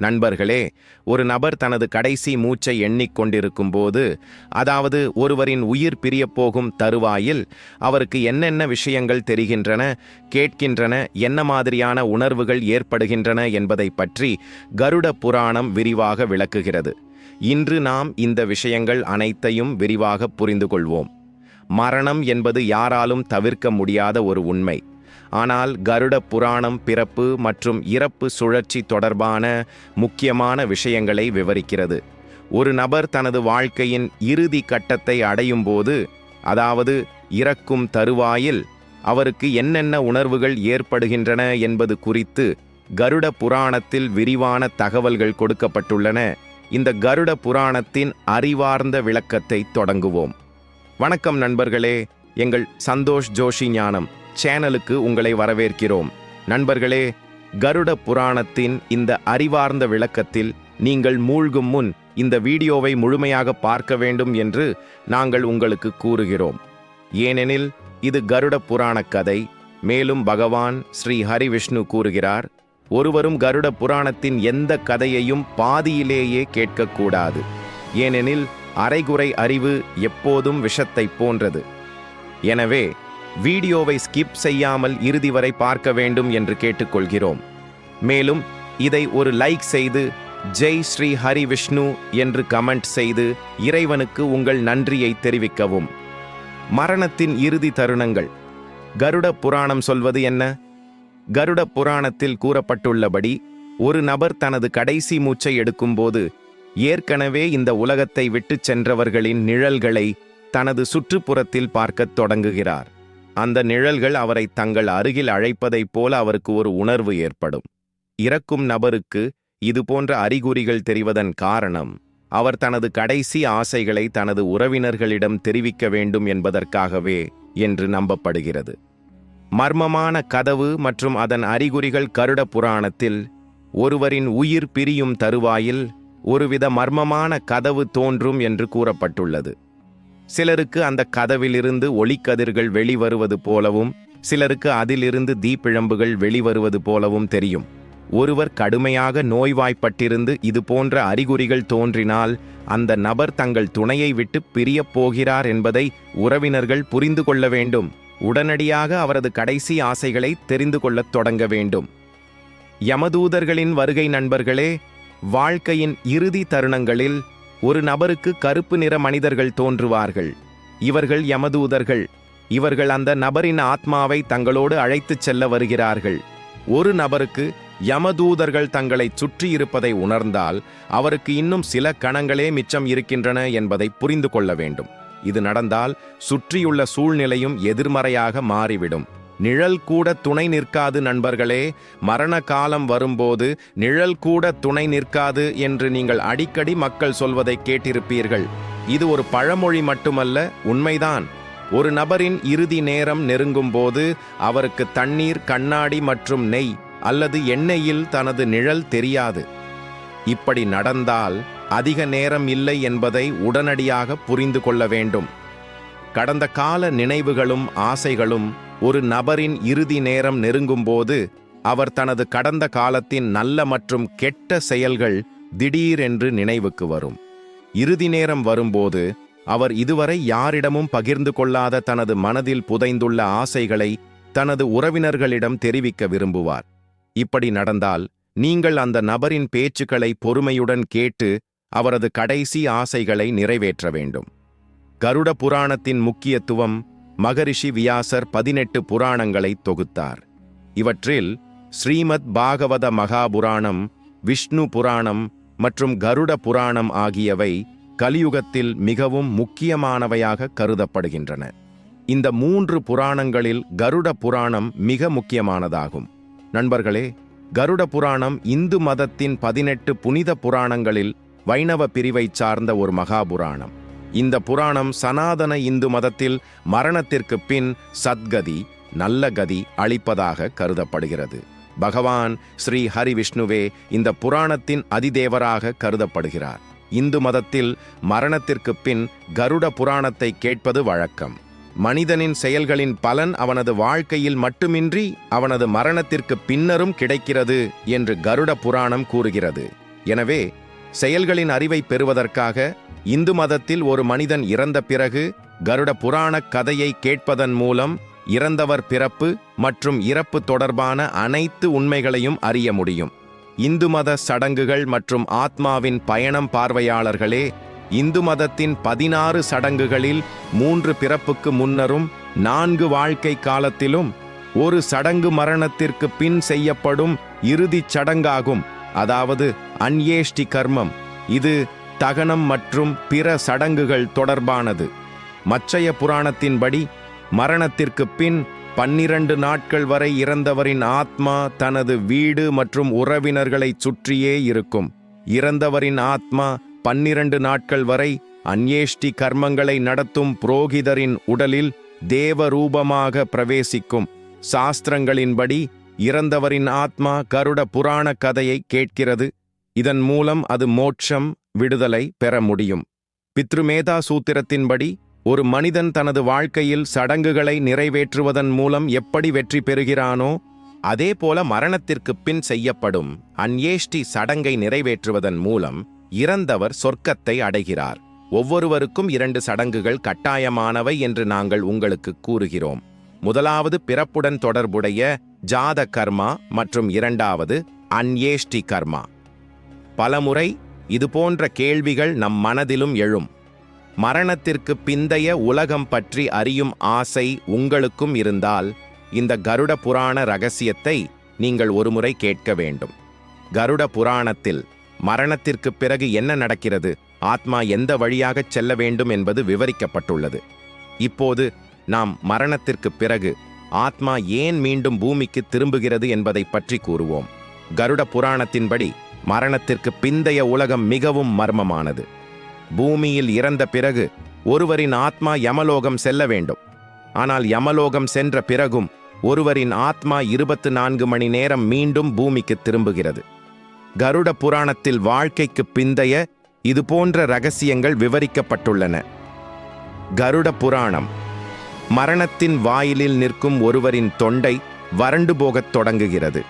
நண்பர்களே ஒரு நபர் தனது கடைசி மூச்சை எண்ணிக்கொண்டிருக்கும் போது அதாவது ஒருவரின் உயிர் பிரியப்போகும் தருவாயில் அவருக்கு என்னென்ன விஷயங்கள் தெரிகின்றன கேட்கின்றன என்ன மாதிரியான உணர்வுகள் ஏற்படுகின்றன என்பதை பற்றி கருட புராணம் விரிவாக விளக்குகிறது. இன்று நாம் இந்த விஷயங்கள் அனைத்தையும் விரிவாக புரிந்து கொள்வோம் மரணம் என்பது யாராலும் தவிர்க்க முடியாத ஒரு உண்மை. ஆனால் கருட புராணம் பிறப்பு மற்றும் இறப்பு சுழற்சி தொடர்பான முக்கியமான விஷயங்களை விவரிக்கிறது. ஒரு நபர் தனது வாழ்க்கையின் இறுதி கட்டத்தை அடையும் போது அதாவது இறக்கும் தருவாயில் அவருக்கு என்னென்ன உணர்வுகள் ஏற்படுகின்றன என்பது குறித்து கருட புராணத்தில் விரிவான தகவல்கள் கொடுக்கப்பட்டுள்ளன. இந்த கருட புராணத்தின் அறிவார்ந்த விளக்கத்தை தொடங்குவோம். வணக்கம் நண்பர்களே எங்கள் சந்தோஷ் ஜோஷி ஞானம். சேனலுக்கு உங்களை வரவேற்கிறோம். நண்பர்களே கருட புராணத்தின் இந்த அறிவார்ந்த விளக்கத்தில் நீங்கள் மூழ்கும் முன் இந்த வீடியோவை முழுமையாக பார்க்க வேண்டும் என்று நாங்கள் உங்களுக்கு கூறுகிறோம். ஏனெனில் இது கருட புராண கதை. மேலும் பகவான் ஸ்ரீ ஹரிவிஷ்ணு கூறுகிறார் ஒருவரும் கருட புராணத்தின் எந்த கதையையும் பாதியிலேயே கேட்கக்கூடாது. ஏனெனில் அரைகுறை அறிவு எப்போதும் விஷத்தைப் போன்றது. எனவே வீடியோவை ஸ்கிப் செய்யாமல் இறுதி வரை பார்க்க வேண்டும் என்று கேட்டுக்கொள்கிறோம். மேலும் இதை ஒரு லைக் செய்து ஜெய் ஸ்ரீ ஹரி விஷ்ணு என்று கமெண்ட் செய்து இறைவனுக்கு உங்கள் நன்றியை தெரிவிக்கவும். மரணத்தின் இறுதி தருணங்கள். கருட புராணம் சொல்வது என்ன? கருட புராணத்தில் கூறப்பட்டுள்ளபடி ஒரு நபர் தனது கடைசி மூச்சை எடுக்கும்போது ஏற்கனவே இந்த உலகத்தை விட்டுச் சென்றவர்களின் நிழல்களை தனது சுற்றுப்புறத்தில் பார்க்கத் தொடங்குகிறார். அந்த நிழல்கள் அவரை தங்கள் அருகில் அழைப்பதைப் போல அவருக்கு ஒரு உணர்வு ஏற்படும். இறக்கும் நபருக்கு இதுபோன்ற அறிகுறிகள் தெரிவதன் காரணம் அவர் தனது கடைசி ஆசைகளை தனது உறவினர்களிடம் தெரிவிக்க வேண்டும் என்பதற்காகவே என்று நம்பப்படுகிறது. மர்மமான கதவு மற்றும் அதன் அறிகுறிகள் கருட புராணத்தில் ஒருவரின் உயிர் பிரியும் தருவாயில் ஒருவித மர்மமான கதவு தோன்றும் என்று கூறப்பட்டுள்ளது. சிலருக்கு அந்த கதவிலிருந்து ஒளிக்கதிர்கள் வெளிவருவது போலவும் சிலருக்கு அதிலிருந்து தீப்பிழம்புகள் வெளிவருவது போலவும் தெரியும். ஒருவர் கடுமையாக நோய்வாய்ப்பட்டிருந்து இது போன்ற அறிகுறிகள் தோன்றினால் அந்த நபர் தங்கள் துணையை விட்டு பிரியப் போகிறார் என்பதை உறவினர்கள் புரிந்து கொள்ள வேண்டும். உடனடியாக அவரது கடைசி ஆசைகளை தெரிந்து கொள்ளத் தொடங்க வேண்டும். யமதூதர்களின் வருகை நண்பர்களே வாழ்க்கையின் இறுதி தருணங்களில் ஒரு நபருக்கு கருப்பு நிற மனிதர்கள் தோன்றுவார்கள். இவர்கள் யமதூதர்கள். இவர்கள் அந்த நபரின் ஆத்மாவை தங்களோடு அழைத்துச் செல்ல வருகிறார்கள். ஒரு நபருக்கு யமதூதர்கள் தங்களை சுற்றியிருப்பதை உணர்ந்தால் அவருக்கு இன்னும் சில கணங்களே மிச்சம் இருக்கின்றன என்பதை புரிந்து கொள்ள வேண்டும். இது நடந்தால் சுற்றியுள்ள சூழ்நிலையும் எதிர்மறையாக மாறிவிடும். நிழல் கூட துணை நிற்காது நண்பர்களே மரண காலம் வரும்போது நிழல் கூட துணை நிற்காது என்று நீங்கள் அடிக்கடி மக்கள் சொல்வதை கேட்டிருப்பீர்கள். இது ஒரு பழமொழி மட்டுமல்ல உண்மைதான். ஒரு நபரின் இறுதி நேரம் நெருங்கும்போது அவருக்கு தண்ணீர் கண்ணாடி மற்றும் நெய் அல்லது எண்ணெயில் தனது நிழல் தெரியாது. இப்படி நடந்தால் அதிக நேரம் இல்லை என்பதை உடனடியாக புரிந்து கொள்ள வேண்டும். கடந்த கால நினைவுகளும் ஆசைகளும் ஒரு நபரின் இறுதி நேரம் நெருங்கும்போது அவர் தனது கடந்த காலத்தின் நல்ல மற்றும் கெட்ட செயல்கள் திடீரென்று நினைவுக்கு வரும். இறுதி நேரம் வரும்போது அவர் இதுவரை யாரிடமும் பகிர்ந்து கொள்ளாத தனது மனதில் புதைந்துள்ள ஆசைகளை தனது உறவினர்களிடம் தெரிவிக்க விரும்புவார். இப்படி நடந்தால் நீங்கள் அந்த நபரின் பேச்சுக்களை பொறுமையுடன் கேட்டு அவரது கடைசி ஆசைகளை நிறைவேற்ற வேண்டும். கருட புராணத்தின் முக்கியத்துவம் மகரிஷி வியாசர் பதினெட்டு புராணங்களை தொகுத்தார். இவற்றில் ஸ்ரீமத் பாகவத மகாபுராணம் விஷ்ணு புராணம் மற்றும் கருட புராணம் ஆகியவை கலியுகத்தில் மிகவும் முக்கியமானவையாக கருதப்படுகின்றன. இந்த மூன்று புராணங்களில் கருட புராணம் மிக முக்கியமானதாகும். நண்பர்களே கருட புராணம் இந்து மதத்தின் பதினெட்டு புனித புராணங்களில் வைணவ பிரிவைச் சார்ந்த ஒரு மகாபுராணம். இந்த புராணம் சனாதன இந்து மதத்தில் மரணத்திற்கு பின் சத்கதி நல்ல கதி அளிப்பதாக கருதப்படுகிறது. பகவான் ஸ்ரீ ஹரி விஷ்ணுவே இந்த புராணத்தின் அதிதேவராக கருதப்படுகிறார். இந்து மதத்தில் மரணத்திற்கு பின் கருட புராணத்தை கேட்பது வழக்கம். மனிதனின் செயல்களின் பலன் அவனது வாழ்க்கையில் மட்டுமின்றி அவனது மரணத்திற்கு பின்னரும் கிடைக்கிறது என்று கருட புராணம் கூறுகிறது. எனவே செயல்களின் அறிவை பெறுவதற்காக இந்து மதத்தில் ஒரு மனிதன் இறந்த பிறகு கருட புராணக் கதையை கேட்பதன் மூலம் இறந்தவர் பிறப்பு மற்றும் இறப்பு தொடர்பான அனைத்து உண்மைகளையும் அறிய முடியும். இந்து மத சடங்குகள் மற்றும் ஆத்மாவின் பயணம் பார்வையாளர்களே இந்து மதத்தின் பதினாறு சடங்குகளில் மூன்று பிறப்புக்கு முன்னரும் நான்கு வாழ்க்கை காலத்திலும் ஒரு சடங்கு மரணத்திற்கு பின் செய்யப்படும் இறுதிச் சடங்காகும் அதாவது அன்யேஷ்டி கர்மம். இது தகனம் மற்றும் பிற சடங்குகள் தொடர்பானது. மச்சய புராணத்தின்படி மரணத்திற்கு பின் பன்னிரண்டு நாட்கள் வரை இறந்தவரின் ஆத்மா தனது வீடு மற்றும் உறவினர்களைச் சுற்றியே இருக்கும். இறந்தவரின் ஆத்மா பன்னிரண்டு நாட்கள் வரை அந்யேஷ்டி கர்மங்களை நடத்தும் புரோகிதரின் உடலில் தேவரூபமாக பிரவேசிக்கும். சாஸ்திரங்களின்படி இறந்தவரின் ஆத்மா கருட புராண கதையை கேட்கிறது. இதன் மூலம் அது மோட்சம் விடுதலை பெற முடியும். பித்ருமேதா சூத்திரத்தின்படி ஒரு மனிதன் தனது வாழ்க்கையில் சடங்குகளை நிறைவேற்றுவதன் மூலம் எப்படி வெற்றி பெறுகிறானோ அதேபோல மரணத்திற்குப் பின் செய்யப்படும் அன்யேஷ்டி சடங்கை நிறைவேற்றுவதன் மூலம் இறந்தவர் சொர்க்கத்தை அடைகிறார். ஒவ்வொருவருக்கும் இரண்டு சடங்குகள் கட்டாயமானவை என்று நாங்கள் உங்களுக்கு கூறுகிறோம். முதலாவது பிறப்புடன் தொடர்புடைய ஜாத கர்மா மற்றும் இரண்டாவது அன்யேஷ்டி கர்மா. பலமுறை இதுபோன்ற கேள்விகள் நம் மனதிலும் எழும். மரணத்திற்கு பிந்தைய உலகம் பற்றி அறியும் ஆசை உங்களுக்கும் இருந்தால் இந்த கருட புராண ரகசியத்தை நீங்கள் ஒருமுறை கேட்க வேண்டும். கருட புராணத்தில் மரணத்திற்கு பிறகு என்ன நடக்கிறது ஆத்மா எந்த வழியாகச் செல்ல வேண்டும் என்பது விவரிக்கப்பட்டுள்ளது. இப்போது நாம் மரணத்திற்கு பிறகு ஆத்மா ஏன் மீண்டும் பூமிக்கு திரும்புகிறது என்பதை பற்றி கூறுவோம். கருட புராணத்தின்படி மரணத்திற்கு பிந்தைய உலகம் மிகவும் மர்மமானது. பூமியில் இறந்த பிறகு ஒருவரின் ஆத்மா யமலோகம் செல்ல வேண்டும். ஆனால் யமலோகம் சென்ற பிறகும் ஒருவரின் ஆத்மா இருபத்து நான்கு மணி நேரம் மீண்டும் பூமிக்கு திரும்புகிறது. கருட புராணத்தில் வாழ்க்கைக்கு பிந்தைய இதுபோன்ற ரகசியங்கள் விவரிக்கப்பட்டுள்ளன. கருட புராணம். மரணத்தின் வாயிலில் நிற்கும் ஒருவரின் தொண்டை வறண்டு போகத் தொடங்குகிறது.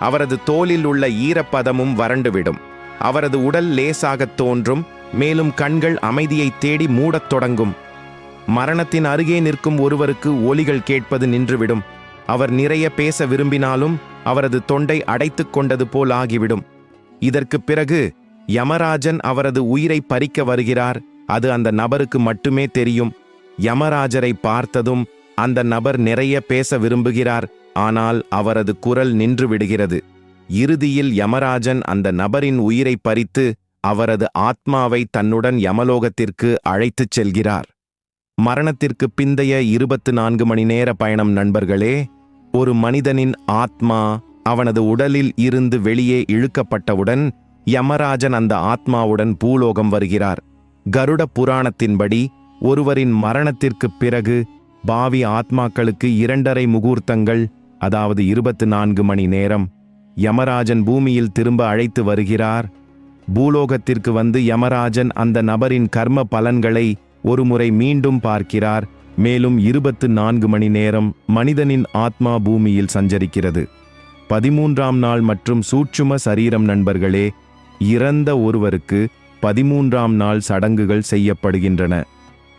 அவரது தோலில் உள்ள ஈரப்பதமும் வறண்டுவிடும். அவரது உடல் லேசாகத் தோன்றும் மேலும் கண்கள் அமைதியை தேடி மூடத் தொடங்கும். மரணத்தின் அருகே நிற்கும் ஒருவருக்கு ஒலிகள் கேட்பது நின்றுவிடும். அவர் நிறைய பேச விரும்பினாலும் அவரது தொண்டை அடைத்துக் கொண்டது போல் ஆகிவிடும். இதற்குப் பிறகு யமராஜன் அவரது உயிரை பறிக்க வருகிறார். அது அந்த நபருக்கு மட்டுமே தெரியும். யமராஜரை பார்த்ததும் அந்த நபர் நிறைய பேச விரும்புகிறார். ஆனால் அவரது குரல் நின்று விடுகிறது இறுதியில் யமராஜன் அந்த நபரின் உயிரை பறித்து அவரது ஆத்மாவை தன்னுடன் யமலோகத்திற்கு அழைத்துச் செல்கிறார். மரணத்திற்கு பிந்தைய இருபத்து நான்கு மணி நேர பயணம் நண்பர்களே ஒரு மனிதனின் ஆத்மா அவனது உடலில் இருந்து வெளியே இழுக்கப்பட்டவுடன் யமராஜன் அந்த ஆத்மாவுடன் பூலோகம் வருகிறார். கருட புராணத்தின்படி ஒருவரின் மரணத்திற்குப் பிறகு பாவி ஆத்மாக்களுக்கு இரண்டரை முகூர்த்தங்கள் அதாவது இருபத்து நான்கு மணி நேரம் யமராஜன் பூமியில் திரும்ப அழைத்து வருகிறார். பூலோகத்திற்கு வந்து யமராஜன் அந்த நபரின் கர்ம பலன்களை ஒருமுறை மீண்டும் பார்க்கிறார். மேலும் இருபத்து நான்கு மணி நேரம் மனிதனின் ஆத்மா பூமியில் சஞ்சரிக்கிறது. பதிமூன்றாம் நாள் மற்றும் சூட்சும சரீரம் நண்பர்களே இறந்த ஒருவருக்கு பதிமூன்றாம் நாள் சடங்குகள் செய்யப்படுகின்றன.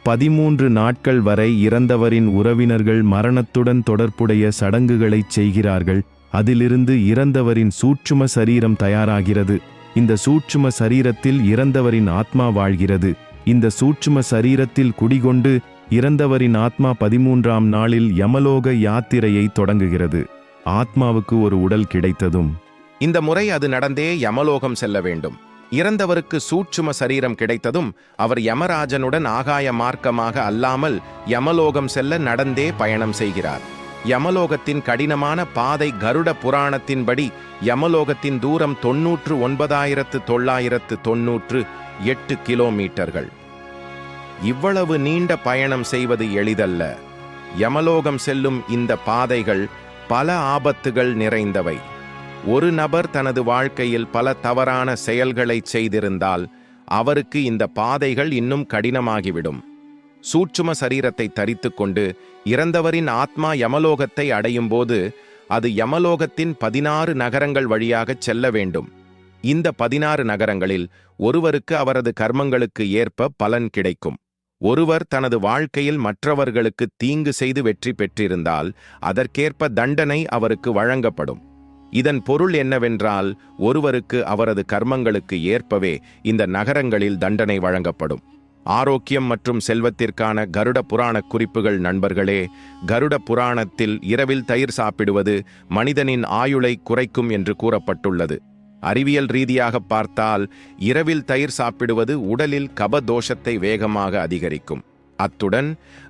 பதிமூன்று நாட்கள் வரை இறந்தவரின் உறவினர்கள் மரணத்துடன் தொடர்புடைய சடங்குகளைச் செய்கிறார்கள். அதிலிருந்து இறந்தவரின் சூட்சும சரீரம் தயாராகிறது. இந்த சூட்சும சரீரத்தில் இறந்தவரின் ஆத்மா வாழ்கிறது. இந்த சூட்சும சரீரத்தில் குடிகொண்டு இறந்தவரின் ஆத்மா பதிமூன்றாம் நாளில் யமலோக யாத்திரையை தொடங்குகிறது. ஆத்மாவுக்கு ஒரு உடல் கிடைத்ததும். இந்த முறை அது நடந்தே யமலோகம் செல்ல வேண்டும். இறந்தவருக்கு சூட்சும சரீரம் கிடைத்ததும் அவர் யமராஜனுடன் ஆகாய மார்க்கமாக அல்லாமல் யமலோகம் செல்ல நடந்தே பயணம் செய்கிறார். யமலோகத்தின் கடினமான பாதை கருட புராணத்தின்படி யமலோகத்தின் தூரம் தொன்னூற்று ஒன்பதாயிரத்து தொள்ளாயிரத்து தொன்னூற்று எட்டு கிலோமீட்டர்கள். இவ்வளவு நீண்ட பயணம் செய்வது எளிதல்ல. யமலோகம் செல்லும் இந்த பாதைகள் பல ஆபத்துகள் நிறைந்தவை. ஒரு நபர் தனது வாழ்க்கையில் பல தவறான செயல்களை செய்திருந்தால் அவருக்கு இந்த பாதைகள் இன்னும் கடினமாகிவிடும். சூட்சும சரீரத்தை தரித்துக்கொண்டு இறந்தவரின் ஆத்மா யமலோகத்தை அடையும் போது அது யமலோகத்தின் பதினாறு நகரங்கள் வழியாகச் செல்ல வேண்டும். இந்த பதினாறு நகரங்களில் ஒருவருக்கு அவரது கர்மங்களுக்கு ஏற்ப பலன் கிடைக்கும். ஒருவர் தனது வாழ்க்கையில் மற்றவர்களுக்கு தீங்கு செய்து வெற்றி பெற்றிருந்தால் அதற்கேற்ப தண்டனை அவருக்கு வழங்கப்படும். இதன் பொருள் என்னவென்றால் ஒருவருக்கு அவரது கர்மங்களுக்கு ஏற்பவே இந்த நகரங்களில் தண்டனை வழங்கப்படும். ஆரோக்கியம் மற்றும் செல்வத்திற்கான கருட புராண குறிப்புகள் நண்பர்களே கருட புராணத்தில் இரவில் தயிர் சாப்பிடுவது மனிதனின் ஆயுளை குறைக்கும் என்று கூறப்பட்டுள்ளது. அறிவியல் ரீதியாக பார்த்தால் இரவில் தயிர் சாப்பிடுவது உடலில் கபதோஷத்தை வேகமாக அதிகரிக்கும். அத்துடன்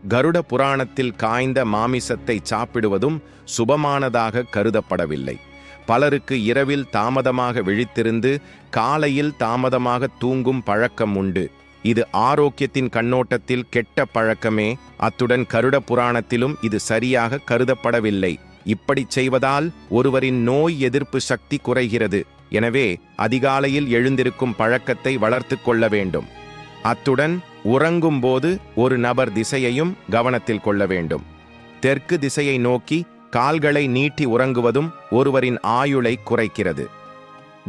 கருட புராணத்தில் காய்ந்த மாமிசத்தை சாப்பிடுவதும் சுபமானதாக கருதப்படவில்லை. பலருக்கு இரவில் தாமதமாக விழித்திருந்து காலையில் தாமதமாக தூங்கும் பழக்கம் உண்டு. இது ஆரோக்கியத்தின் கண்ணோட்டத்தில் கெட்ட பழக்கமே. அத்துடன் கருட புராணத்திலும் இது சரியாக கருதப்படவில்லை. இப்படிச் செய்வதால் ஒருவரின் நோய் எதிர்ப்பு சக்தி குறைகிறது. எனவே அதிகாலையில் எழுந்திருக்கும் பழக்கத்தை வளர்த்து கொள்ள வேண்டும். அத்துடன் உறங்கும்போது ஒரு நபர் திசையையும் கவனத்தில் கொள்ள வேண்டும். தெற்கு திசையை நோக்கி கால்களை நீட்டி உறங்குவதும் ஒருவரின் ஆயுளை குறைக்கிறது.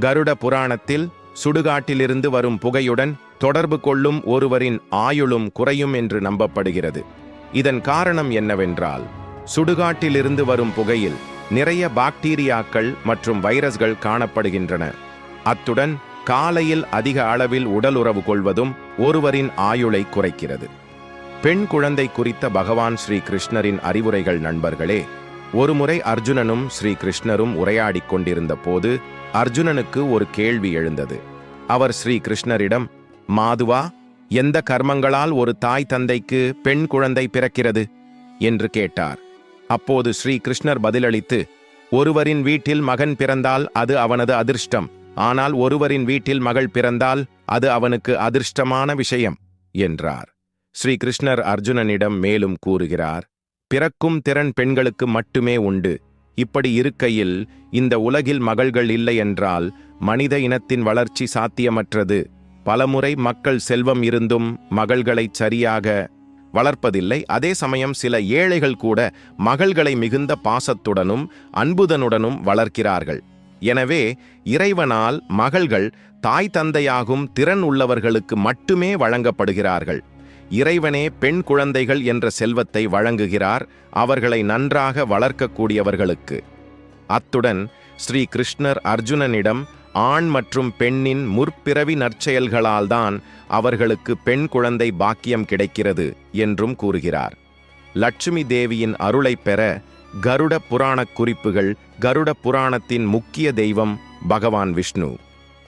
கருட புராணத்தில் சுடுகாட்டிலிருந்து வரும் புகையுடன் தொடர்பு கொள்ளும் ஒருவரின் ஆயுளும் குறையும் என்று நம்பப்படுகிறது. இதன் காரணம் என்னவென்றால் சுடுகாட்டிலிருந்து வரும் புகையில் நிறைய பாக்டீரியாக்கள் மற்றும் வைரஸ்கள் காணப்படுகின்றன. அத்துடன் காலையில் அதிக அளவில் உடலுறவு கொள்வதும் ஒருவரின் ஆயுளை குறைக்கிறது. பெண் குழந்தை குறித்த பகவான் ஸ்ரீ கிருஷ்ணரின் அறிவுரைகள் நண்பர்களே ஒருமுறை அர்ஜுனனும் ஸ்ரீ கிருஷ்ணரும் உரையாடிக் கொண்டிருந்த போது அர்ஜுனனுக்கு ஒரு கேள்வி எழுந்தது. அவர் ஸ்ரீ கிருஷ்ணரிடம் மாதுவா எந்த கர்மங்களால் ஒரு தாய் தந்தைக்கு பெண் குழந்தை பிறக்கிறது? என்று கேட்டார். அப்போது ஸ்ரீ கிருஷ்ணர் பதிலளித்து ஒருவரின் வீட்டில் மகன் பிறந்தால் அது அவனது அதிர்ஷ்டம். ஆனால் ஒருவரின் வீட்டில் மகள் பிறந்தால் அது அவனுக்கு அதிர்ஷ்டமான விஷயம் என்றார். ஸ்ரீ கிருஷ்ணர் அர்ஜுனனிடம் மேலும் கூறுகிறார் பிறக்கும் திறன் பெண்களுக்கு மட்டுமே உண்டு. இப்படி இருக்கையில் இந்த உலகில் மகள்கள் இல்லை என்றால் மனித இனத்தின் வளர்ச்சி சாத்தியமற்றது. பலமுறை மக்கள் செல்வம் இருந்தும் மகள்களை சரியாக வளர்ப்பதில்லை. அதே சமயம் சில ஏழைகள் கூட மகள்களை மிகுந்த பாசத்துடனும் அன்புதனுடனும் வளர்க்கிறார்கள். எனவே இறைவனால் மகள்கள் தாய் தந்தையாகும் திறன் உள்ளவர்களுக்கு மட்டுமே வழங்கப்படுகிறார்கள். இறைவனே பெண் குழந்தைகள் என்ற செல்வத்தை வழங்குகிறார் அவர்களை நன்றாக வளர்க்கக்கூடியவர்களுக்கு. அத்துடன் ஸ்ரீ கிருஷ்ணர் அர்ஜுனனிடம் ஆண் மற்றும் பெண்ணின் முற்பிறவி நற்செயல்களால்தான் அவர்களுக்கு பெண் குழந்தை பாக்கியம் கிடைக்கிறது என்றும் கூறுகிறார். லட்சுமி தேவியின் அருளைப் பெற கருட புராணக் குறிப்புகள் கருட புராணத்தின் முக்கிய தெய்வம் பகவான் விஷ்ணு.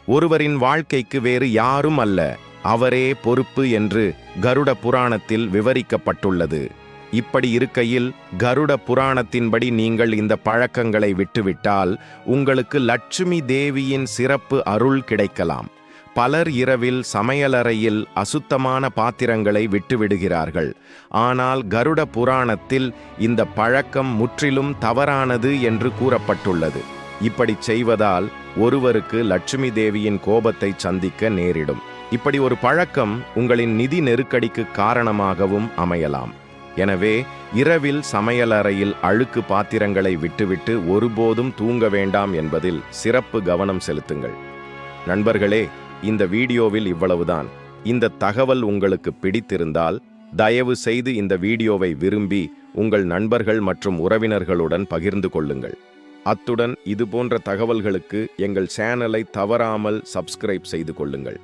ஒருவரின் வாழ்க்கைக்கு வேறு யாரும் அல்ல. அவரே பொறுப்பு என்று கருட புராணத்தில் விவரிக்கப்பட்டுள்ளது. இப்படி இருக்கையில் கருட புராணத்தின்படி நீங்கள் இந்த பழக்கங்களை விட்டுவிட்டால் உங்களுக்கு லட்சுமி தேவியின் சிறப்பு அருள் கிடைக்கலாம். பலர் இரவில் சமையலறையில் அசுத்தமான பாத்திரங்களை விட்டுவிடுகிறார்கள். ஆனால் கருட புராணத்தில் இந்த பழக்கம் முற்றிலும் தவறானது என்று கூறப்பட்டுள்ளது. இப்படி செய்வதால் ஒருவருக்கு லட்சுமி தேவியின் கோபத்தை சந்திக்க நேரிடும். இப்படி ஒரு பழக்கம் உங்களின் நிதி நெருக்கடிக்கு காரணமாகவும் அமையலாம். எனவே இரவில் சமையலறையில் அழுக்கு பாத்திரங்களை விட்டுவிட்டு ஒருபோதும் தூங்க வேண்டாம் என்பதில் சிறப்பு கவனம் செலுத்துங்கள். நண்பர்களே இந்த வீடியோவில் இவ்வளவுதான். இந்த தகவல் உங்களுக்கு பிடித்திருந்தால் தயவு செய்து இந்த வீடியோவை விரும்பி உங்கள் நண்பர்கள் மற்றும் உறவினர்களுடன் பகிர்ந்து கொள்ளுங்கள். அத்துடன் இதுபோன்ற தகவல்களுக்கு எங்கள் சேனலை தவறாமல் சப்ஸ்கிரைப் செய்து கொள்ளுங்கள்.